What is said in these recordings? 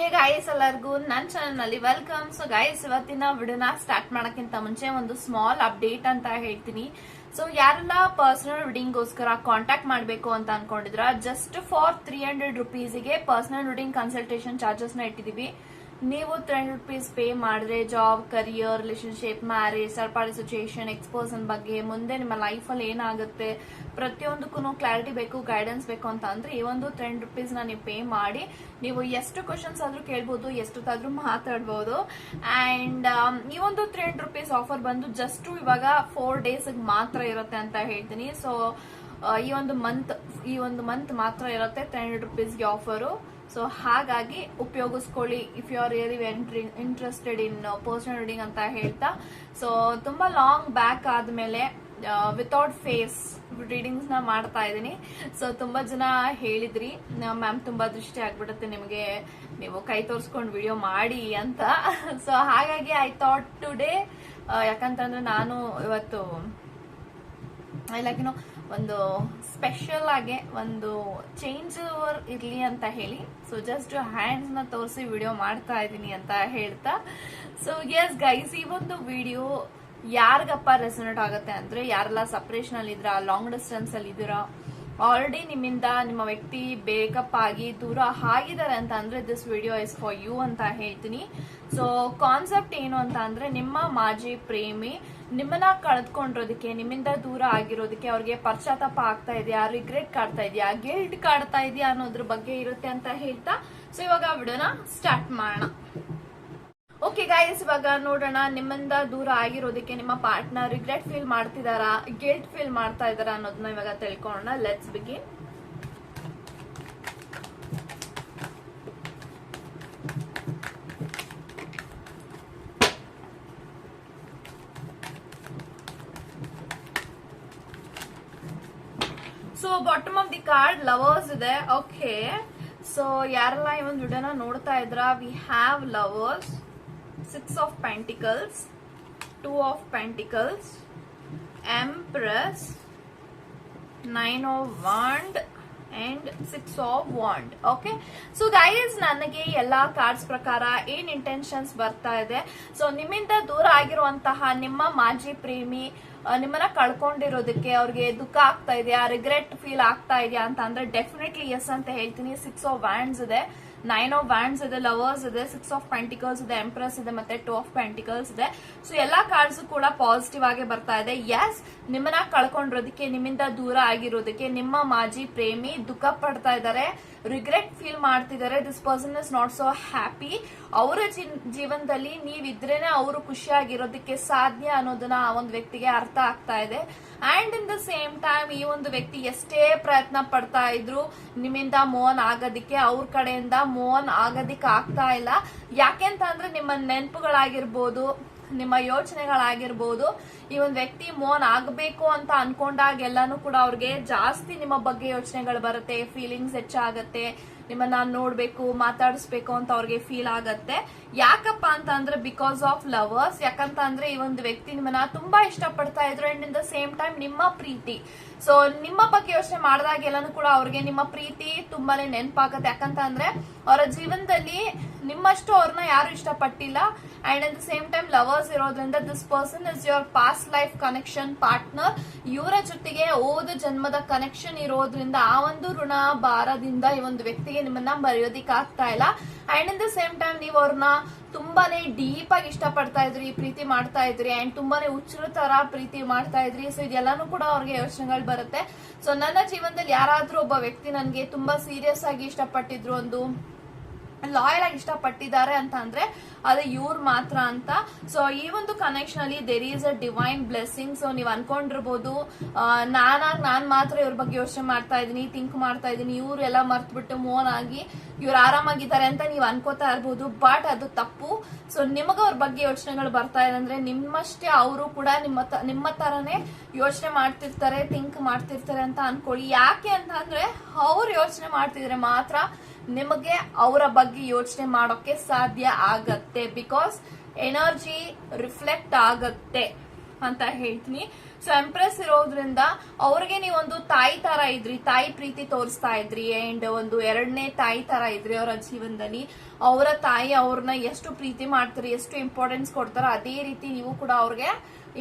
ಹೇ ಗಾಯಸ್ ಎಲ್ಲರಿಗೂ ನನ್ನ ಚಾನಲ್ನಲ್ಲಿ ವೆಲ್ಕಮ್ ಸೊ ಗಾಯಸ್ ಇವತ್ತಿನ ವಿಡಿಯೋನ ಸ್ಟಾರ್ಟ್ ಮಾಡೋಕ್ಕಿಂತ ಮುಂಚೆ ಒಂದು ಸ್ಮಾಲ್ ಅಪ್ಡೇಟ್ ಅಂತ ಹೇಳ್ತೀನಿ. ಸೊ ಯಾರೆಲ್ಲ ಪರ್ಸನಲ್ ರೀಡಿಂಗ್ಗೋಸ್ಕರ ಕಾಂಟ್ಯಾಕ್ಟ್ ಮಾಡಬೇಕು ಅಂತ ಅನ್ಕೊಂಡಿದ್ರ ಜಸ್ಟ್ ಫಾರ್ ತ್ರೀ ಹಂಡ್ರೆಡ್ ರುಪೀಸ್ಗೆ ಪರ್ಸನಲ್ ರೀಡಿಂಗ್ ಕನ್ಸಲ್ಟೇಷನ್ ಚಾರ್ಜಸ್ನ ಇಟ್ಟಿದೀವಿ. ನೀವು ಹಂಡ್ರೆಡ್ ರುಪೀಸ್ ಪೇ ಮಾಡಿದ್ರೆ job career relationship marriage third party situation ಎಕ್ಸ್ಪೋಸನ್ ಬಗ್ಗೆ, ಮುಂದೆ ನಿಮ್ಮ ಲೈಫಲ್ಲಿ ಏನಾಗುತ್ತೆ ಪ್ರತಿಯೊಂದಕ್ಕೂ ಕ್ಲಾರಿಟಿ ಬೇಕು ಗೈಡೆನ್ಸ್ ಬೇಕು ಅಂತ ಅಂದ್ರೆ ಈ ಒಂದು ತ್ರೀ ಹಂಡ್ರೆಡ್ ರುಪೀಸ್ ನೀವು ಪೇ ಮಾಡಿ, ನೀವು ಎಷ್ಟು ಕ್ವಶನ್ಸ್ ಆದರೂ ಕೇಳ್ಬೋದು, ಎಷ್ಟೊತ್ತಾದ್ರೂ ಮಾತಾಡ್ಬೋದು. ಅಂಡ್ ಈ ಒಂದು ಹಂಡ್ರೆಡ್ ರುಪೀಸ್ ಆಫರ್ ಬಂದು ಜಸ್ಟ್ ಇವಾಗ ಫೋರ್ ಡೇಸ್ ಮಾತ್ರ ಇರುತ್ತೆ ಅಂತ ಹೇಳ್ತೀನಿ. ಸೊ ಈ ಒಂದು ಮಂತ್ ಈ ಒಂದು ಮಂತ್ ಮಾತ್ರ ಇರುತ್ತೆ ಹಂಡ್ರೆಡ್ ರುಪೀಸ್ಗೆ ಆಫರು ಸೊ ಹಾಗಾಗಿ ಉಪಯೋಗಿಸ್ಕೊಳ್ಳಿ if you are really interested in personal reading ಅಂತ ಹೇಳ್ತಾ. ಸೊ ತುಂಬಾ ಲಾಂಗ್ ಬ್ಯಾಕ್ ಆದ್ಮೇಲೆ ವಿತೌಟ್ ಫೇಸ್ ರೀಡಿಂಗ್ಸ್ನ ಮಾಡ್ತಾ ಇದ್ದೀನಿ. ಸೊ ತುಂಬಾ ಜನ ಹೇಳಿದ್ರಿ ಮ್ಯಾಮ್ ತುಂಬಾ ದೃಷ್ಟಿ ಆಗ್ಬಿಡುತ್ತೆ ನಿಮಗೆ. ನೀವು ಕೈ ತೋರಿಸ್ಕೊಂಡು ವಿಡಿಯೋ ಮಾಡಿ ಅಂತ. ಸೊ ಹಾಗಾಗಿ ಐ ಥಾಟ್ ಟುಡೇ ಯಾಕಂತಂದ್ರೆ ನಾನು ಇವತ್ತು ಲೈಕ್ ಏನೋ ಒಂದು ಸ್ಪೆಷಲ್ ಆಗಿ ಒಂದು ಚೇಂಜ್ ಓವರ್ ಇರ್ಲಿ ಅಂತ ಹೇಳಿ. ಸೊ ಜಸ್ಟ್ ಹ್ಯಾಂಡ್ಸ್ನ ತೋರಿಸಿ ವಿಡಿಯೋ ಮಾಡ್ತಾ ಇದ್ದೀನಿ ಅಂತ ಹೇಳ್ತಾ. ಸೊ ಎಸ್ ಗೈಸ್ ಈ ಒಂದು ವಿಡಿಯೋ ಯಾರಿಗಪ್ಪ ರೆಸನೇಟ್ ಆಗುತ್ತೆ ಅಂದ್ರೆ, ಯಾರೆಲ್ಲ ಸಪ್ರೇಷನ್ ಅಲ್ಲಿ ಇದ್ರ ಲಾಂಗ್ ಡಿಸ್ಟೆನ್ಸ್ ಅಲ್ಲಿ ಇದ್ದೀರಾ ಆಲ್ರೆಡಿ ನಿಮ್ಮಿಂದ ನಿಮ್ಮ ವ್ಯಕ್ತಿ ಬೇಕಪ್ ಆಗಿ ದೂರ ಆಗಿದ್ದಾರೆ ಅಂತ ಅಂದ್ರೆ this video is for you ಅಂತ ಹೇಳ್ತೀನಿ. ಸೊ ಕಾನ್ಸೆಪ್ಟ್ ಏನು ಅಂತ ಅಂದ್ರೆ ನಿಮ್ಮ ಮಾಜಿ ಪ್ರೇಮಿ ನಿಮ್ಮನ್ನ ಕಳೆದ್ಕೊಂಡಿರೋದಕ್ಕೆ ನಿಮ್ಮಿಂದ ದೂರ ಆಗಿರೋದಕ್ಕೆ ಅವ್ರಿಗೆ ಪಶ್ಚಾತ್ತಾಪ ಆಗ್ತಾ ಇದೆಯಾ? ರಿಗ್ರೆಟ್ ಕಾಡ್ತಾ ಇದೆಯಾ? ಗಿಲ್ಟ್ ಕಾಡ್ತಾ ಇದೆಯಾ ಅನ್ನೋದ್ರ ಬಗ್ಗೆ ಇರುತ್ತೆ ಅಂತ ಹೇಳ್ತಾ ಸೊ ಇವಾಗ ಬಿಡೋಣ ಸ್ಟಾರ್ಟ್ ಮಾಡೋಣ. ಓಕೆ ಗಾಯಸ್ ಇವಾಗ ನೋಡೋಣ ನಿಮ್ಮಿಂದ ದೂರ ಆಗಿರೋದಕ್ಕೆ ನಿಮ್ಮ ಪಾರ್ಟ್ನರ್ ರಿಗ್ರೆಟ್ ಫೀಲ್ ಮಾಡ್ತಿದಾರಾ ಗಿಲ್ಟ್ ಫೀಲ್ ಮಾಡ್ತಾ ಇದಾರಾ ಅನ್ನೋದನ್ನ ಇವಾಗ ತಿಳ್ಕೊಳ್ಳೋಣ. Let's begin so bottom of the card lovers ಇದೆ. ಓಕೆ ಸೊ ಯಾರೆಲ್ಲ ಈ ಒಂದು ವಿಡಿಯೋನ ನೋಡ್ತಾ ಇದ್ರ we have lovers six of pentacles two of pentacles empress nine of wand and six of wand okay so guys ನನಗೆ ಎಲ್ಲಾ ಕಾರ್ಡ್ಸ್ ಪ್ರಕಾರ ಏನ್ ಇಂಟೆನ್ಷನ್ಸ್ ಬರ್ತಾ ಇದೆ. ಸೊ ನಿಮ್ಮಿಂದ ದೂರ ಆಗಿರುವಂತಹ ನಿಮ್ಮ ಮಾಜಿ ಪ್ರೇಮಿ ನಿಮ್ಮನ್ನ ಕಳ್ಕೊಂಡಿರೋದಕ್ಕೆ ಅವ್ರಿಗೆ ದುಃಖ ಆಗ್ತಾ ಇದೆಯಾ? ರಿಗ್ರೆಟ್ ಫೀಲ್ ಆಗ್ತಾ ಇದೆಯಾ ಅಂತ ಅಂದ್ರೆ ಡೆಫಿನೆಟ್ಲಿ ಎಸ್ ಅಂತ ಹೇಳ್ತೀನಿ. ಸಿಕ್ಸ್ ಆಫ್ ವ್ಯಾಂಡ್ಸ್ ಇದೆ. ನೈನ್ ಆಫ್ ವ್ಯಾಂಡ್ಸ್ ಇದೆ. ಲವರ್ಸ್ ಇದೆ. ಸಿಕ್ಸ್ ಆಫ್ ಪೆಂಟಿಕಲ್ಸ್ ಇದೆ. ಎಂಪ್ರೆಸ್ ಇದೆ ಮತ್ತೆ ಟೂ ಆಫ್ ಪೆಂಟಿಕಲ್ಸ್ ಇದೆ. ಸೊ ಎಲ್ಲಾ ಕಾರ್ಡ್ಸ್ ಕೂಡ ಪಾಸಿಟಿವ್ ಆಗಿ ಬರ್ತಾ ಇದೆ. ಎಸ್ ನಿಮ್ಮನ್ನ ಕಳ್ಕೊಂಡಿರೋದಕ್ಕೆ, ನಿಮ್ಮಿಂದ ದೂರ ಆಗಿರೋದಕ್ಕೆ ನಿಮ್ಮ ಮಾಜಿ ಪ್ರೇಮಿ ದುಃಖ ಪಡ್ತಾ ಇದ್ದಾರೆ. ರಿಗ್ರೆಟ್ ಫೀಲ್ ಮಾಡ್ತಿದ್ದಾರೆ. This person is not so happy ಅವರ ಜೀವನದಲ್ಲಿ ನೀವಿದ್ರೇನೆ ಅವರು ಖುಷಿಯಾಗಿರೋದಕ್ಕೆ ಸಾಧ್ಯ ಅನ್ನೋದನ್ನ ಆ ಒಂದು ವ್ಯಕ್ತಿಗೆ ಅರ್ಥ ಆಗ್ತಾ ಇದೆ. And in the same time ಈ ಒಂದು ವ್ಯಕ್ತಿ ಎಷ್ಟೇ ಪ್ರಯತ್ನ ಪಡ್ತಾ ಇದ್ರು ನಿಮ್ಮಿಂದ ಮೋನ್ ಆಗೋದಿಕ್ಕೆ ಅವ್ರ ಕಡೆಯಿಂದ ಮೋನ್ ಆಗೋದಿಕ್ಕೆ ಆಗ್ತಾ ಇಲ್ಲ. ಯಾಕೆಂತ ಅಂದ್ರೆ ನಿಮ್ಮ ನೆನಪುಗಳಾಗಿರ್ಬೋದು ನಿಮ್ಮ ಯೋಚನೆಗಳಾಗಿರ್ಬೋದು, ಈ ಒಂದು ವ್ಯಕ್ತಿ ಮೋನ್ ಆಗಬೇಕು ಅಂತ ಅನ್ಕೊಂಡಾಗೆಲ್ಲಾನು ಕೂಡ ಅವ್ರಿಗೆ ಜಾಸ್ತಿ ನಿಮ್ಮ ಬಗ್ಗೆ ಯೋಚನೆಗಳು ಬರುತ್ತೆ ಫೀಲಿಂಗ್ಸ್ ಹೆಚ್ಚಾಗತ್ತೆ. ನಿಮ್ಮನ್ನ ನೋಡ್ಬೇಕು, ಮಾತಾಡಿಸ್ಬೇಕು ಅಂತ ಅವ್ರಿಗೆ ಫೀಲ್ ಆಗತ್ತೆ. ಯಾಕಪ್ಪ ಅಂತ ಅಂದ್ರೆ ಬಿಕಾಸ್ ಆಫ್ ಲವರ್ಸ್ ಯಾಕಂತ ಅಂದ್ರೆ ಈ ಒಂದು ವ್ಯಕ್ತಿ ನಿಮ್ಮನ್ನ ತುಂಬಾ ಇಷ್ಟಪಡ್ತಾ ಇದ್ರು and in the same time ನಿಮ್ಮ ಪ್ರೀತಿ. ಸೊ ನಿಮ್ಮ ಬಗ್ಗೆ ಯೋಚನೆ ಮಾಡಿದಾಗ ಎಲ್ಲಾನು ಕೂಡ ಅವ್ರಿಗೆ ನಿಮ್ಮ ಪ್ರೀತಿ ತುಂಬಾನೇ ನೆನಪಾಗತ್ತೆ. ಯಾಕಂತ ಅಂದ್ರೆ ಅವರ ಜೀವನದಲ್ಲಿ ನಿಮ್ಮಷ್ಟು ಅವ್ರನ್ನ ಯಾರು ಇಷ್ಟಪಟ್ಟಿಲ್ಲ. And at the same time lovers ಇರೋದ್ರಿಂದ this person is your past life connection partner ಇವರ ಜೊತೆಗೆ ಓದ, ಜನ್ಮದ ಕನೆಕ್ಷನ್ ಇರೋದ್ರಿಂದ ಆ ಒಂದು ಋಣ ಭಾರದಿಂದ ಈ ಒಂದು ವ್ಯಕ್ತಿಗೆ ನಿಮ್ಮನ್ನ ಮರೆಯೋದಿಕ್ ಆಗ್ತಾ ಇಲ್ಲ. And in the same time ನೀವು ಅವ್ರನ್ನ ತುಂಬಾನೇ ಡೀಪ್ ಆಗಿ ಇಷ್ಟಪಡ್ತಾ ಇದ್ರಿ, ಪ್ರೀತಿ ಮಾಡ್ತಾ ಇದ್ರಿ ಅಂಡ್ ತುಂಬಾನೇ ಹುಚ್ಚರ ತರ ಪ್ರೀತಿ ಮಾಡ್ತಾ ಇದ್ರಿ. ಸೊ ಇದೆಲ್ಲಾನು ಕೂಡ ಅವ್ರಿಗೆ ಯೋಚನೆಗಳು ಬರುತ್ತೆ. ಸೊ ನನ್ನ ಜೀವನದಲ್ಲಿ ಯಾರಾದ್ರೂ ಒಬ್ಬ ವ್ಯಕ್ತಿ ನನ್ಗೆ ತುಂಬಾ ಸೀರಿಯಸ್ ಆಗಿ ಇಷ್ಟಪಟ್ಟಿದ್ರು ಒಂದು ಲಾಯಲ್ ಆಗಿ ಇಷ್ಟಪಟ್ಟಿದ್ದಾರೆ ಅಂತ ಅಂದ್ರೆ ಅದು ಇವ್ರು ಮಾತ್ರ ಅಂತ. ಸೊ ಈ ಒಂದು ಕನೆಕ್ಷನ್ ಅಲ್ಲಿ there is a divine blessing so ನೀವು ಅನ್ಕೊಂಡಿರ್ಬೋದು ನಾನಾಗಿ ನಾನು ಮಾತ್ರ ಇವ್ರ ಬಗ್ಗೆ ಯೋಚನೆ ಮಾಡ್ತಾ ಇದೀನಿ ಥಿಂಕ್ ಮಾಡ್ತಾ ಇದೀನಿ ಇವ್ರು ಎಲ್ಲ ಮರ್ತ್ಬಿಟ್ಟು ಮೋನ್ ಆಗಿ ಇವ್ರು ಆರಾಮಾಗಿದ್ದಾರೆ ಅಂತ ನೀವು ಅನ್ಕೋತಾ ಇರ್ಬೋದು ಬಟ್ ಅದು ತಪ್ಪು. ಸೊ ನಿಮಗೆ ಅವ್ರ ಬಗ್ಗೆ ಯೋಚನೆಗಳು ಬರ್ತಾ ಇದೆ ಅಂದ್ರೆ ನಿಮ್ಮಷ್ಟೇ ಅವರು ಕೂಡ ನಿಮ್ಮ ನಿಮ್ಮ ತರನೇ ಯೋಚನೆ ಮಾಡ್ತಿರ್ತಾರೆ ಥಿಂಕ್ ಮಾಡ್ತಿರ್ತಾರೆ ಅಂತ ಅನ್ಕೊಳ್ಳಿ. ಯಾಕೆ ಅಂತ ಅಂದ್ರೆ ಅವ್ರು ಯೋಚನೆ ಮಾಡ್ತಿದ್ರೆ ಮಾತ್ರ ನಿಮಗೆ ಅವರ ಬಗ್ಗೆ ಯೋಚನೆ ಮಾಡೋಕೆ ಸಾಧ್ಯ ಆಗತ್ತೆ. ಬಿಕಾಸ್ ಎನರ್ಜಿ ರಿಫ್ಲೆಕ್ಟ್ ಆಗತ್ತೆ ಅಂತ ಹೇಳ್ತೀನಿ. ಸೊ ಎಂಪ್ರೆಸ್ ಇರೋದ್ರಿಂದ ಅವ್ರಿಗೆ ನೀವೊಂದು ತಾಯಿ ತರ ಇದ್ರಿ, ತಾಯಿ ಪ್ರೀತಿ ತೋರಿಸ್ತಾ ಇದ್ರಿ ಅಂಡ್ ಒಂದು ಎರಡನೇ ತಾಯಿ ತರ ಇದ್ರಿ ಅವರ ಜೀವನದಲ್ಲಿ. ಅವರ ತಾಯಿ ಅವ್ರನ್ನ ಎಷ್ಟು ಪ್ರೀತಿ ಮಾಡ್ತೀರಿ, ಎಷ್ಟು ಇಂಪಾರ್ಟೆನ್ಸ್ ಕೊಡ್ತಾರೋ ಅದೇ ರೀತಿ ನೀವು ಕೂಡ ಅವ್ರಿಗೆ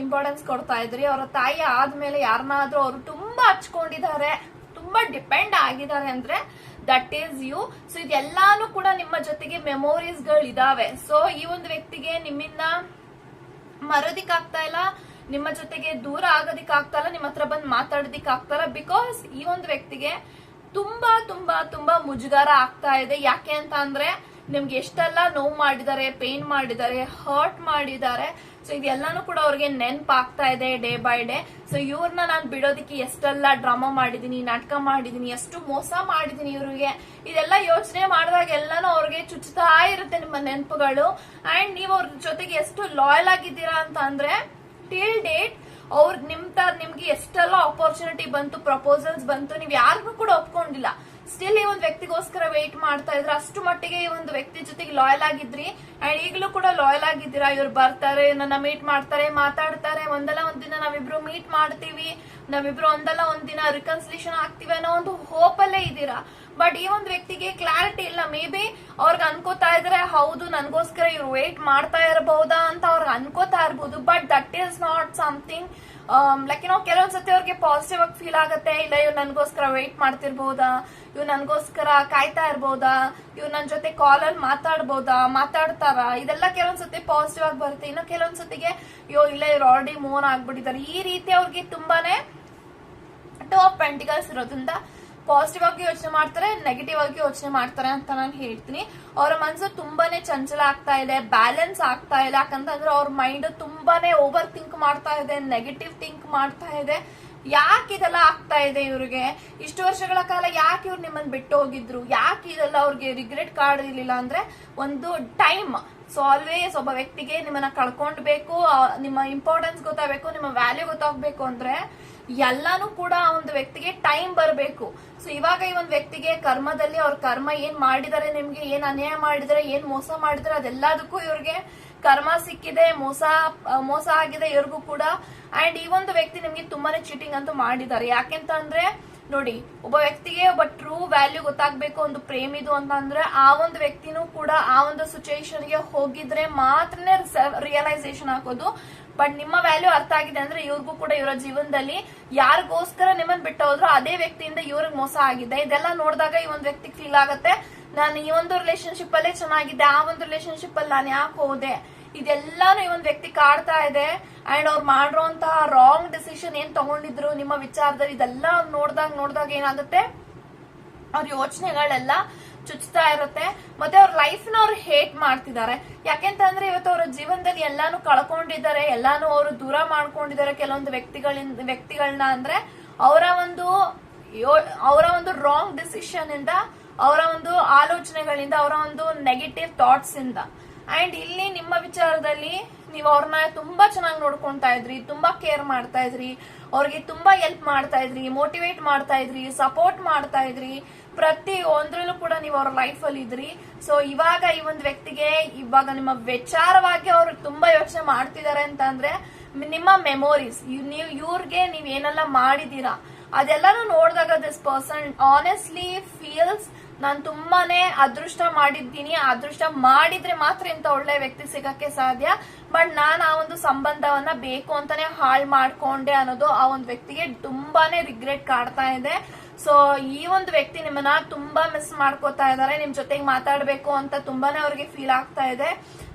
ಇಂಪಾರ್ಟೆನ್ಸ್ ಕೊಡ್ತಾ ಇದ್ರಿ. ಅವರ ತಾಯಿ ಆದ್ಮೇಲೆ ಯಾರನ್ನಾದ್ರೂ ಅವರು ತುಂಬಾ ಹಚ್ಕೊಂಡಿದ್ದಾರೆ, ತುಂಬಾ ಡಿಪೆಂಡ್ ಆಗಿದ್ದಾರೆ ಅಂದ್ರೆ ದಟ್ ಈಸ್ ಯು ಸೊ ಇದೆಲ್ಲಾನು ಕೂಡ ನಿಮ್ಮ ಜೊತೆಗೆ ಮೆಮೊರೀಸ್ಗಳು ಇದಾವೆ ಸೊ ಈ ಒಂದು ವ್ಯಕ್ತಿಗೆ ನಿಮ್ಮಿಂದ ಮರೋದಿಕ್ ಆಗ್ತಾ ಇಲ್ಲ, ನಿಮ್ಮ ಜೊತೆಗೆ ದೂರ ಆಗೋದಿಕ್ ಆಗ್ತಾ ಇಲ್ಲ, ನಿಮ್ಮ ಹತ್ರ ಬಂದು ಮಾತಾಡೋದಿಕ್ ಆಗ್ತಾ ಇಲ್ಲ ಬಿಕಾಸ್ ಈ ಒಂದು ವ್ಯಕ್ತಿಗೆ ತುಂಬಾ ತುಂಬಾ ತುಂಬಾ ಮುಜುಗಾರ ಆಗ್ತಾ ಇದೆ. ಯಾಕೆ ಅಂತ ಅಂದ್ರೆ ನಿಮ್ಗೆ ಎಷ್ಟೆಲ್ಲ ನೋವು ಮಾಡಿದ್ದಾರೆ ಪೇನ್ ಮಾಡಿದ್ದಾರೆ ಹರ್ಟ್ ಮಾಡಿದ್ದಾರೆ ಸೊ ಇದೆಲ್ಲಾನು ಕೂಡ ಅವ್ರಿಗೆ ನೆನಪಾಗ್ತಾ ಇದೆ ಡೇ ಬೈ ಡೇ ಸೊ ಇವ್ರನ್ನ ನಾನು ಬಿಡೋದಕ್ಕೆ ಎಷ್ಟೆಲ್ಲ ಡ್ರಾಮಾ ಮಾಡಿದೀನಿ, ನಾಟಕ ಮಾಡಿದೀನಿ ಎಷ್ಟು ಮೋಸ ಮಾಡಿದೀನಿ ಇವ್ರಿಗೆ. ಇದೆಲ್ಲ ಯೋಚನೆ ಮಾಡಿದಾಗ ಎಲ್ಲಾನು ಅವ್ರಿಗೆ ಚುಚ್ಚುತ್ತಾ ಇರುತ್ತೆ ನಿಮ್ಮ ನೆನಪುಗಳು. ಅಂಡ್ ನೀವು ಅವ್ರ ಜೊತೆಗೆ ಎಷ್ಟು ಲಾಯಲ್ ಆಗಿದ್ದೀರಾ ಅಂತ ಅಂದ್ರೆ ಟಿಲ್ ಡೇಟ್ ಅವ್ರ ನಿಮ್ ನಿಮ್ಗೆ ಎಷ್ಟೆಲ್ಲ ಆಪರ್ಚುನಿಟಿ ಬಂತು ಪ್ರಪೋಸಲ್ಸ್ ಬಂತು, ನೀವ್ ಯಾರಿಗೂ ಕೂಡ ಒಪ್ಕೊಂಡಿಲ್ಲ. ಸ್ಟಿಲ್ ಈ ಒಂದು ವ್ಯಕ್ತಿಗೋಸ್ಕರ ವೇಟ್ ಮಾಡ್ತಾ ಇದ್ರೆ. ಅಷ್ಟು ಮಟ್ಟಿಗೆ ಈ ಒಂದು ವ್ಯಕ್ತಿ ಜೊತೆಗೆ ಲಾಯಲ್ ಆಗಿದ್ರಿ. ಅಂಡ್ ಈಗಲೂ ಕೂಡ ಲಾಯಲ್ ಆಗಿದ್ದೀರಾ? ಇವ್ರು ಬರ್ತಾರೆ ನನ್ನ ಮೀಟ್ ಮಾಡ್ತಾರೆ, ಮಾತಾಡ್ತಾರೆ. ಒಂದಲ್ಲ ಒಂದಿನ ನಾವಿಬ್ರು ಮೀಟ್ ಮಾಡ್ತೀವಿ. ನಾವಿಬ್ರು ಒಂದಲ್ಲ ಒಂದಿನ ರಿಕನ್ಸಿಲೇಷನ್ ಆಗ್ತೀವಿ ಅನ್ನೋ ಒಂದು ಹೋಪ್ ಅಲ್ಲೇ ಇದ್ದೀರಾ? ಬಟ್ ಈ ಒಂದು ವ್ಯಕ್ತಿಗೆ ಕ್ಲಾರಿಟಿ ಇಲ್ಲ. ಮೇ ಬಿ ಅವ್ರಿಗೆ ಅನ್ಕೋತಾ ಇದ್ರೆ, ಹೌದು, ನನಗೋಸ್ಕರ ಇವ್ರು ವೇಟ್ ಮಾಡ್ತಾ ಇರಬಹುದಾ ಅಂತ ಅವ್ರಿಗೆ ಅನ್ಕೋತಾ ಇರ್ಬೋದು. But that is not something like ಏನೋ ಕೆಲವೊಂದ್ಸತಿ ಅವ್ರಿಗೆ ಪಾಸಿಟಿವ್ ಆಗಿ ಫೀಲ್ ಆಗುತ್ತೆ. ಇಲ್ಲ ಇವ್ ನನ್ಗೋಸ್ಕರ ವೆಯ್ಟ್ ಮಾಡ್ತಿರ್ಬೋದಾ? ಇವ್ ನನ್ಗೋಸ್ಕರ ಕಾಯ್ತಾ ಇರ್ಬೋದಾ? ಇವ್ ನನ್ ಜೊತೆ ಕಾಲ್ ಅಲ್ಲಿ ಮಾತಾಡ್ಬೋದಾ? ಮಾತಾಡ್ತಾರ? ಇದೆಲ್ಲ ಕೆಲವೊಂದ್ಸತಿ ಪಾಸಿಟಿವ್ ಆಗಿ ಬರುತ್ತೆ. ಇನ್ನು ಕೆಲವೊಂದ್ಸತಿಗೆ ಅಯ್ಯೋ, ಇಲ್ಲ, ಇವ್ರು ಆಲ್ರೆಡಿ ಮೋನ್ ಆಗ್ಬಿಟ್ಟಿದ್ದಾರೆ ಈ ರೀತಿ ಅವ್ರಿಗೆ ತುಂಬಾನೇ ಟೂ ಆಫ್ ಪೆಂಟಿಕಲ್ಸ್ ಇರೋದ್ರಿಂದ ಪಾಸಿಟಿವ್ ಆಗಿ ಯೋಚನೆ ಮಾಡ್ತಾರೆ ನೆಗೆಟಿವ್ ಆಗಿ ಯೋಚನೆ ಮಾಡ್ತಾರೆ ಅಂತ ನಾನು ಹೇಳ್ತೀನಿ. ಅವರ ಮನಸ್ಸು ತುಂಬಾನೇ ಚಂಚಲ ಆಗ್ತಾ ಇದೆ ಬ್ಯಾಲೆನ್ಸ್ ಆಗ್ತಾ ಇಲ್ಲ. ಯಾಕಂತಂದ್ರೆ ಅವ್ರ ಮೈಂಡ್ ತುಂಬಾನೇ ಓವರ್ ಥಿಂಕ್ ಮಾಡ್ತಾ ಇದೆ ನೆಗೆಟಿವ್ ಥಿಂಕ್ ಮಾಡ್ತಾ ಇದೆ. ಯಾಕೆ ಇದೆಲ್ಲ ಆಗ್ತಾ ಇದೆ ಇವ್ರಿಗೆ? ಇಷ್ಟು ವರ್ಷಗಳ ಕಾಲ ಯಾಕೆ ಇವ್ರು ನಿಮ್ಮನ್ನ ಬಿಟ್ಟು ಹೋಗಿದ್ರು? ಯಾಕೆ ಇದೆಲ್ಲ ಅವ್ರಿಗೆ ರಿಗ್ರೆಟ್ ಕಾರ್ಡ್ ಇರ್ಲಿಲ್ಲ ಅಂದ್ರೆ ಒಂದು ಟೈಮ್ ಸೊ ಆಲ್ವೇಸ್ ಒಬ್ಬ ವ್ಯಕ್ತಿಗೆ ನಿಮ್ಮನ್ನ ಕಳ್ಕೊಂಡ್ಬೇಕು ನಿಮ್ಮ ಇಂಪಾರ್ಟೆನ್ಸ್ ಗೊತ್ತಾಗಬೇಕು, ನಿಮ್ಮ ವ್ಯಾಲ್ಯೂ ಗೊತ್ತಾಗ್ಬೇಕು ಅಂದ್ರೆ ಎಲ್ಲಾನು ಕೂಡ ಒಂದು ವ್ಯಕ್ತಿಗೆ ಟೈಮ್ ಬರಬೇಕು. ಸೊ ಇವಾಗ ಈ ಒಂದು ವ್ಯಕ್ತಿಗೆ ಕರ್ಮದಲ್ಲಿ ಅವ್ರ ಕರ್ಮ ಏನ್ ಮಾಡಿದಾರೆ ನಿಮ್ಗೆ, ಏನ್ ಅನ್ಯಾಯ ಮಾಡಿದರೆ, ಏನ್ ಮೋಸ ಮಾಡಿದರೆ ಅದೆಲ್ಲದಕ್ಕೂ ಇವ್ರಿಗೆ ಕರ್ಮ ಸಿಕ್ಕಿದೆ, ಮೋಸ ಮೋಸ ಆಗಿದೆ ಇವ್ರಿಗೂ ಕೂಡ. ಅಂಡ್ ಈ ಒಂದು ವ್ಯಕ್ತಿ ನಿಮ್ಗೆ ತುಂಬಾನೇ ಚೀಟಿಂಗ್ ಅಂತೂ ಮಾಡಿದ್ದಾರೆ. ಯಾಕೆಂತ ಅಂದ್ರೆ ನೋಡಿ, ಒಬ್ಬ ವ್ಯಕ್ತಿಗೆ ಒಬ್ಬ ಟ್ರೂ ವ್ಯಾಲ್ಯೂ ಗೊತ್ತಾಗ್ಬೇಕು, ಒಂದು ಪ್ರೇಮಿದು ಅಂತ ಅಂದ್ರೆ ಆ ಒಂದು ವ್ಯಕ್ತಿನೂ ಕೂಡ ಆ ಒಂದು ಸಿಚುಯೇಷನ್ಗೆ ಹೋಗಿದ್ರೆ ಮಾತ್ರನೇ ರಿಯಲೈಸೇಷನ್ ಆಗೋದು ಬಟ್ ನಿಮ್ಮ ವ್ಯಾಲ್ಯೂ ಅರ್ಥ ಆಗಿದೆ ಅಂದ್ರೆ ಇವ್ರಿಗೂ ಕೂಡ ಇವರ ಜೀವನದಲ್ಲಿ ಯಾರಿಗೋಸ್ಕರ ನಿಮ್ಮನ್ನ ಬಿಟ್ಟು ಹೋದ್ರು ಅದೇ ವ್ಯಕ್ತಿಯಿಂದ ಇವ್ರಿಗೆ ಮೋಸ ಆಗಿದೆ. ಇದೆಲ್ಲ ನೋಡಿದಾಗ ಈ ಒಂದು ವ್ಯಕ್ತಿಗೆ ಫೀಲ್ ಆಗುತ್ತೆ. ನಾನು ಈ ಒಂದು ರಿಲೇಶನ್ಶಿಪ್ ಅಲ್ಲೇ ಚೆನ್ನಾಗಿದ್ದೆ ಆ ಒಂದು ರಿಲೇಶನ್ಶಿಪ್ ಅಲ್ಲಿ ನಾನು ಯಾಕೆ ಹೋದೆ? ಇದೆಲ್ಲಾನು ಈ ಒಂದು ವ್ಯಕ್ತಿ ಕಾಡ್ತಾ ಇದೆ. ಅಂಡ್ ಅವ್ರು ಮಾಡಿರೋಂತಹ ರಾಂಗ್ ಡಿಸಿಷನ್ ಏನ್ ತಗೊಂಡಿದ್ರು, ನಿಮ್ಮ ವಿಚಾರದಲ್ಲಿ ಇದೆಲ್ಲ ನೋಡ್ದಾಗ ನೋಡ್ದಾಗ ಏನಾಗುತ್ತೆ? ಅವ್ರ ಯೋಚನೆಗಳೆಲ್ಲ ಚುಚ್ತಾ ಇರುತ್ತೆ. ಮತ್ತೆ ಅವ್ರ ಲೈಫ್ನ ಅವ್ರು ಹೇಟ್ ಮಾಡ್ತಿದ್ದಾರೆ. ಯಾಕೆಂತಂದ್ರೆ ಇವತ್ತು ಅವರ ಜೀವನದಲ್ಲಿ ಎಲ್ಲಾನು ಕಳ್ಕೊಂಡಿದ್ದಾರೆ, ಎಲ್ಲಾನು ಅವರು ದೂರ ಮಾಡ್ಕೊಂಡಿದ್ದಾರೆ. ಕೆಲವೊಂದು ವ್ಯಕ್ತಿಗಳಿಂದ, ವ್ಯಕ್ತಿಗಳನ್ನ ಅಂದ್ರೆ ಅವರ ಒಂದು ಅವರ ಒಂದು ರಾಂಗ್ ಡಿಸಿಷನ್ ಇಂದ ಅವರ ಒಂದು ಆಲೋಚನೆಗಳಿಂದ, ಅವರ ಒಂದು ನೆಗೆಟಿವ್ ಥಾಟ್ಸ್ ಇಂದ. ಅಂಡ್ ಇಲ್ಲಿ ನಿಮ್ಮ ವಿಚಾರದಲ್ಲಿ ನೀವು ಅವ್ರನ್ನ ತುಂಬಾ ಚೆನ್ನಾಗಿ ನೋಡ್ಕೊಂತಾ ಇದ್ರಿ, ತುಂಬಾ ಕೇರ್ ಮಾಡ್ತಾ ಇದ್ರಿ, ಅವ್ರಿಗೆ ತುಂಬಾ ಹೆಲ್ಪ್ ಮಾಡ್ತಾ ಇದ್ರಿ ಮೋಟಿವೇಟ್ ಮಾಡ್ತಾ ಇದ್ರಿ ಸಪೋರ್ಟ್ ಮಾಡ್ತಾ ಇದ್ರಿ. ಪ್ರತಿ ಒಂದ್ರಲ್ಲೂ ಕೂಡ ನೀವು ಅವ್ರ ಲೈಫ್ ಅಲ್ಲಿ ಇದ್ರಿ. ಸೊ ಇವಾಗ ಈ ಒಂದು ವ್ಯಕ್ತಿಗೆ ಇವಾಗ ನಿಮ್ಮ ವಿಚಾರವಾಗಿ ಅವ್ರು ತುಂಬಾ ಯೋಚನೆ ಮಾಡ್ತಿದ್ದಾರೆ ಅಂತ ಅಂದ್ರೆ ನಿಮ್ಮ ಮೆಮೊರೀಸ್ ನೀವು ಇವ್ರಿಗೆ ನೀವ್ ಏನೆಲ್ಲ ಮಾಡಿದೀರಾ ಅದೆಲ್ಲಾನು ನೋಡಿದಾಗ ದಿಸ್ ಪರ್ಸನ್ ಆನೆಸ್ಟ್ಲಿ ಫೀಲ್ಸ್ ನಾನು ತುಂಬಾನೇ ಅದೃಷ್ಟ ಮಾಡಿದ್ದೀನಿ. ಅದೃಷ್ಟ ಮಾಡಿದ್ರೆ ಮಾತ್ರ ಇಂತ ಒಳ್ಳೆ ವ್ಯಕ್ತಿ ಸಿಗಕ್ಕೆ ಸಾಧ್ಯ. ಬಟ್ ನಾನು ಆ ಒಂದು ಸಂಬಂಧವನ್ನ ಬೇಕು ಅಂತಾನೆ ಹಾಳು ಮಾಡ್ಕೊಂಡೆ ಅನ್ನೋದು ಆ ಒಂದು ವ್ಯಕ್ತಿಗೆ ತುಂಬಾನೇ ರಿಗ್ರೆಟ್ ಕಾಡ್ತಾ ಇದೆ. ಸೊ ಈ ಒಂದು ವ್ಯಕ್ತಿ ನಿಮ್ಮನ್ನ ತುಂಬಾ ಮಿಸ್ ಮಾಡ್ಕೋತಾ ಇದ್ದಾರೆ ನಿಮ್ ಜೊತೆಗೆ ಮಾತಾಡಬೇಕು ಅಂತ ತುಂಬಾನೇ ಅವ್ರಿಗೆ ಫೀಲ್ ಆಗ್ತಾ ಇದೆ.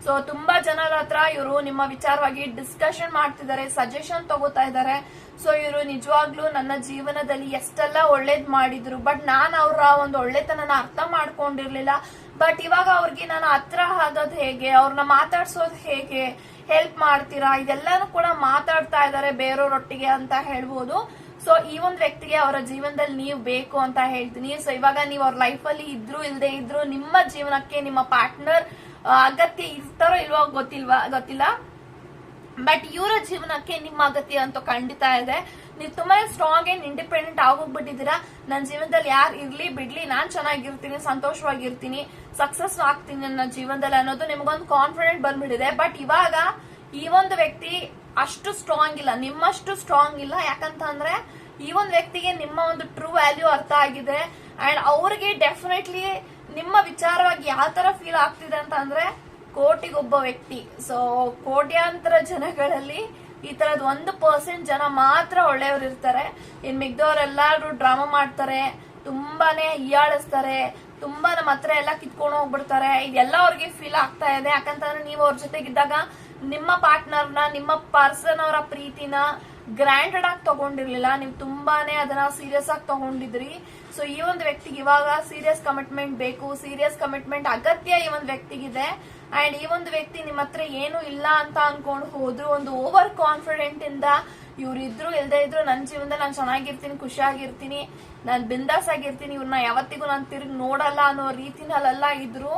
ಸೊ ತುಂಬಾ ಜನರ ಹತ್ರ ಇವರು ನಿಮ್ಮ ವಿಚಾರವಾಗಿ ಡಿಸ್ಕಷನ್ ಮಾಡ್ತಿದ್ದಾರೆ ಸಜೆಷನ್ ತಗೋತಾ ಇದ್ದಾರೆ ಸೊ ಇವರು ನಿಜವಾಗ್ಲೂ ನನ್ನ ಜೀವನದಲ್ಲಿ ಎಷ್ಟೆಲ್ಲ ಒಳ್ಳೇದ್ ಮಾಡಿದ್ರು ಬಟ್ ನಾನ್ ಅವರ ಒಂದು ಒಳ್ಳೆತನನ ಅರ್ಥ ಮಾಡ್ಕೊಂಡಿರ್ಲಿಲ್ಲ. ಬಟ್ ಇವಾಗ ಅವ್ರಿಗೆ ನಾನು ಹತ್ರ ಆಗೋದು ಹೇಗೆ ಅವ್ರನ್ನ ಮಾತಾಡ್ಸೋದು ಹೇಗೆ ಹೆಲ್ಪ್ ಮಾಡ್ತೀರಾ, ಇದೆಲ್ಲಾನು ಕೂಡ ಮಾತಾಡ್ತಾ ಇದ್ದಾರೆ ಬೇರೆಯವ್ರೊಟ್ಟಿಗೆ ಅಂತ ಹೇಳ್ಬೋದು. ಸೊ ಈ ಒಂದು ವ್ಯಕ್ತಿಗೆ ಅವರ ಜೀವನದಲ್ಲಿ ನೀವು ಬೇಕು ಅಂತ ಹೇಳ್ತೀನಿ. ಸೊ ಇವಾಗ ನೀವು ಅವ್ರ ಲೈಫ್ ಅಲ್ಲಿ ಇದ್ರು ಇಲ್ಲದೆ ಇದ್ರು ನಿಮ್ಮ ಜೀವನಕ್ಕೆ ನಿಮ್ಮ ಪಾರ್ಟ್ನರ್ ಅಗತ್ಯ ಇರ್ತಾರೋ ಇಲ್ವೋ ಗೊತ್ತಿಲ್ವಾ, ಗೊತ್ತಿಲ್ಲ. ಬಟ್ ಇವರ ಜೀವನಕ್ಕೆ ನಿಮ್ಮ ಅಗತ್ಯ ಅಂತ ಖಂಡಿತ ಇದೆ. ನೀವು ತುಂಬಾ ಸ್ಟ್ರಾಂಗ್ ಅಂಡ್ ಇಂಡಿಪೆಂಡೆಂಟ್ ಆಗೋಗ್ಬಿಟ್ಟಿದ್ದೀರಾ. ನನ್ನ ಜೀವನದಲ್ಲಿ ಯಾರು ಇರ್ಲಿ ಬಿಡ್ಲಿ, ನಾನ್ ಚೆನ್ನಾಗಿರ್ತೀನಿ, ಸಂತೋಷವಾಗಿರ್ತೀನಿ ಸಕ್ಸಸ್ ಆಗ್ತೀನಿ ನನ್ನ ಜೀವನದಲ್ಲಿ ಅನ್ನೋದು ನಿಮಗೊಂದು ಕಾನ್ಫಿಡೆಂಟ್ ಬಂದ್ಬಿಟ್ಟಿದೆ. ಬಟ್ ಇವಾಗ ಈ ಒಂದು ವ್ಯಕ್ತಿ ಅಷ್ಟು ಸ್ಟ್ರಾಂಗ್ ಇಲ್ಲ. ನಿಮ್ಮಷ್ಟು ಸ್ಟ್ರಾಂಗ್ ಇಲ್ಲ. ಯಾಕಂತಂದ್ರೆ, ಈ ಒಂದು ವ್ಯಕ್ತಿಗೆ ನಿಮ್ಮ ಒಂದು ಟ್ರೂ ವ್ಯಾಲ್ಯೂ ಅರ್ಥ ಆಗಿದೆ. ಅಂಡ್ ಅವ್ರಿಗೆ ಡೆಫಿನೆಟ್ಲಿ ನಿಮ್ಮ ವಿಚಾರವಾಗಿ ಯಾವ ತರ ಫೀಲ್ ಆಗ್ತಿದೆ ಅಂತ ಅಂದ್ರೆ ಕೋಟಿಗೊಬ್ಬ ವ್ಯಕ್ತಿ. ಸೊ ಕೋಟ್ಯಾಂತರ ಜನಗಳಲ್ಲಿ ಈ ತರದ್ ಒಂದು ಪರ್ಸೆಂಟ್ ಜನ ಮಾತ್ರ ಒಳ್ಳೆಯವ್ರು ಇರ್ತಾರೆ. ಇನ್ ಮಿಗ್ದವ್ರೆಲ್ಲಾರು ಡ್ರಾಮಾ ಮಾಡ್ತಾರೆ, ತುಂಬಾನೇ ಹೀಯಾಳಿಸ್ತಾರೆ, ತುಂಬಾ ನಮ್ಮ ಹತ್ರ ಎಲ್ಲ ಕಿತ್ಕೊಂಡು ಹೋಗ್ಬಿಡ್ತಾರೆ. ಇದೆಲ್ಲ ಅವ್ರಿಗೆ ಫೀಲ್ ಆಗ್ತಾ ಇದೆ. ಯಾಕಂತಂದ್ರೆ, ನೀವು ಅವ್ರ ಜೊತೆಗಿದ್ದಾಗ ನಿಮ್ಮ ಪಾರ್ಟ್ನರ್ನ, ನಿಮ್ಮ ಪರ್ಸನ್ ಅವರ ಪ್ರೀತಿನ ಗ್ರಾಂಡೆಡ್ ಆಗಿ ತಗೊಂಡಿರ್ಲಿಲ್ಲ. ನೀವು ತುಂಬಾನೇ ಅದನ್ನ ಸೀರಿಯಸ್ ಆಗಿ ತಗೊಂಡಿದ್ರಿ. ಸೊ ಈ ಒಂದು ವ್ಯಕ್ತಿಗೆ ಇವಾಗ ಸೀರಿಯಸ್ ಕಮಿಟ್ಮೆಂಟ್ ಬೇಕು. ಸೀರಿಯಸ್ ಕಮಿಟ್ಮೆಂಟ್ ಅಗತ್ಯ ಈ ಒಂದು ವ್ಯಕ್ತಿಗಿದೆ. ಅಂಡ್ ಈ ಒಂದು ವ್ಯಕ್ತಿ ನಿಮ್ಮ ಹತ್ರ ಏನು ಇಲ್ಲ ಅಂತ ಅನ್ಕೊಂಡು ಹೋದ್ರು, ಒಂದು ಓವರ್ ಕಾನ್ಫಿಡೆಂಟ್ ಇಂದ ಇವ್ರಿದ್ರು ಇಲ್ದೇ ಇದ್ರು ನನ್ನ ಜೀವನದಲ್ಲಿ ನಾನು ಚೆನ್ನಾಗಿರ್ತೀನಿ, ಖುಷಿಯಾಗಿರ್ತೀನಿ, ನಾನು ಬಿಂದಾಸ್ ಆಗಿರ್ತೀನಿ ಇವ್ರನ್ನ ಯಾವತ್ತಿಗೂ ನಾನು ತಿರುಗಿ ನೋಡಲ್ಲ ಅನ್ನೋ ರೀತಿನಲ್ಲೆಲ್ಲ ಇದ್ರು.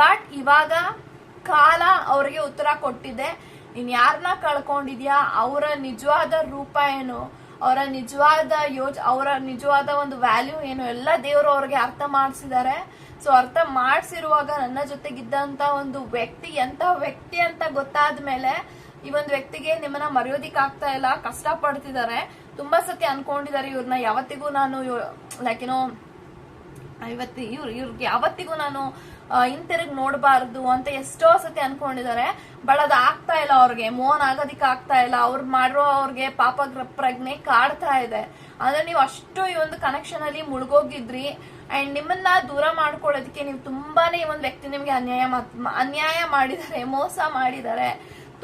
ಬಟ್ ಇವಾಗ ಕಾಲ ಅವ್ರಿಗೆ ಉತ್ತರ ಕೊಟ್ಟಿದೆ. ನೀನ್ ಯಾರನ್ನ ಕಳ್ಕೊಂಡಿದ್ಯಾ? ಅವರ ನಿಜವಾದ ರೂಪ ಏನು? ಅವರ ನಿಜವಾದ ಯೋಜ, ಅವರ ನಿಜವಾದ ಒಂದು ವ್ಯಾಲ್ಯೂ ಏನು? ಎಲ್ಲ ದೇವರು ಅವ್ರಿಗೆ ಅರ್ಥ ಮಾಡಿಸಿದ್ದಾರೆ ಸೊ ಅರ್ಥ ಮಾಡಿಸಿರುವಾಗ ನನ್ನ ಜೊತೆಗಿದ್ದಂತ ಒಂದು ವ್ಯಕ್ತಿ, ಎಂತ ವ್ಯಕ್ತಿ ಅಂತ ಗೊತ್ತಾದ್ಮೇಲೆ ಈ ಒಂದು ವ್ಯಕ್ತಿಗೆ ನಿಮ್ಮನ್ನ ಮರೆಯೋದಿಕ್ ಆಗ್ತಾ ಇಲ್ಲ ಕಷ್ಟ ಪಡ್ತಿದ್ದಾರೆ ತುಂಬಾ ಸತಿ ಅನ್ಕೊಂಡಿದ್ದಾರೆ ಇವ್ರನ್ನ ಯಾವತ್ತಿಗೂ ನಾನು ಲೈಕ್ ಏನೋ ಇವತ್ತು ಇವ್ರ, ಇವ್ರಿಗೆ ಯಾವತ್ತಿಗೂ ನಾನು ಹಿಂತಿರುಗಿ ನೋಡಬಾರ್ದು ಅಂತ ಎಷ್ಟೋ ಸತಿ ಅನ್ಕೊಂಡಿದ್ದಾರೆ ಬಟ್ ಅದು ಆಗ್ತಾ ಇಲ್ಲ ಅವ್ರಿಗೆ. ಮೋನ್ ಆಗೋದಿಕ್ ಆಗ್ತಾ ಇಲ್ಲ. ಅವ್ರು ಮಾಡೋ ಅವ್ರಿಗೆ ಪಾಪ ಪ್ರಜ್ಞೆ ಕಾಡ್ತಾ ಇದೆ. ಅಂದ್ರೆ ನೀವು ಅಷ್ಟು ಈ ಒಂದು ಕನೆಕ್ಷನ್ ಅಲ್ಲಿ ಮುಳುಗೋಗಿದ್ರಿ. ಅಂಡ್ ನಿಮ್ಮನ್ನ ದೂರ ಮಾಡ್ಕೊಳ್ಳೋದಕ್ಕೆ ನೀವು ತುಂಬಾನೇ ಈ ಒಂದು ವ್ಯಕ್ತಿ ನಿಮ್ಗೆ ಅನ್ಯಾಯ ಅನ್ಯಾಯ ಮಾಡಿದ್ದಾರೆ ಮೋಸ ಮಾಡಿದ್ದಾರೆ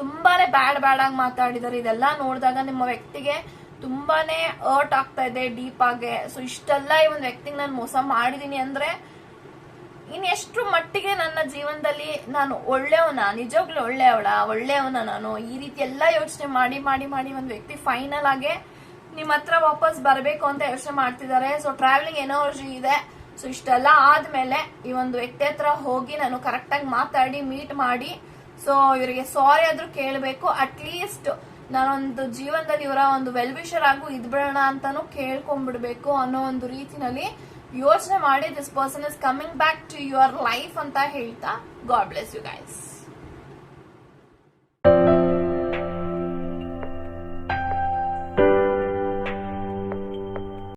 ತುಂಬಾನೇ ಬ್ಯಾಡ್ ಬ್ಯಾಡ್ ಆಗಿ ಮಾತಾಡಿದ್ದಾರೆ ಇದೆಲ್ಲ ನೋಡಿದಾಗ ನಿಮ್ಮ ವ್ಯಕ್ತಿಗೆ ತುಂಬಾನೇ ಅರ್ಟ್ ಆಗ್ತಾ ಇದೆ, ಡೀಪ್ ಆಗಿ. ಸೊ ಇಷ್ಟೆಲ್ಲ ಈ ಒಂದು ವ್ಯಕ್ತಿಗೆ ನಾನು ಮೋಸ ಮಾಡಿದೀನಿ ಅಂದ್ರೆ ಇನ್ ಎಷ್ಟು ಮಟ್ಟಿಗೆ ನನ್ನ ಜೀವನದಲ್ಲಿ ನಾನು ಒಳ್ಳೆಯವನ, ನಿಜವಾಗ್ಲೂ ಒಳ್ಳೆಯವಳ, ಒಳ್ಳೆಯವನ ನಾನು, ಈ ರೀತಿ ಎಲ್ಲ ಯೋಚನೆ ಮಾಡಿ ಮಾಡಿ ಮಾಡಿ ಒಂದು ವ್ಯಕ್ತಿ ಫೈನಲ್ ಆಗಿ ನಿಮ್ಮ ಹತ್ರ ವಾಪಸ್ ಬರಬೇಕು ಅಂತ ಯೋಚನೆ ಮಾಡ್ತಿದ್ದಾರೆ. ಸೊ ಟ್ರಾವೆಲಿಂಗ್ ಎನರ್ಜಿ ಇದೆ. ಸೊ ಇಷ್ಟೆಲ್ಲ ಆದ್ಮೇಲೆ ಈ ಒಂದು ವ್ಯಕ್ತಿ ಹತ್ರ ಹೋಗಿ ನಾನು ಕರೆಕ್ಟಾಗಿ ಮಾತಾಡಿ ಮೀಟ್ ಮಾಡಿ. ಸೊ ಇವರಿಗೆ ಸಾರಿ ಆದ್ರೂ ಕೇಳಬೇಕು. ಅಟ್ಲೀಸ್ಟ್ ನಾನೊಂದು ಜೀವನದಲ್ಲಿ ಇವರ ಒಂದು ವೆಲ್ವಿಷರ್ ಆಗು ಇದ್ಬಿಡೋಣ ಅಂತಾನು ಕೇಳ್ಕೊಂಡ್ಬಿಡ್ಬೇಕು ಅನ್ನೋ ಒಂದು ರೀತಿನಲ್ಲಿ ಯೋಚನೆ ಮಾಡಿ this person is coming back to your life ಅಂತ ಹೇಳ್ತಾ ಗಾಡ್ ಬ್ಲೆಸ್ ಯು ಗೈಸ್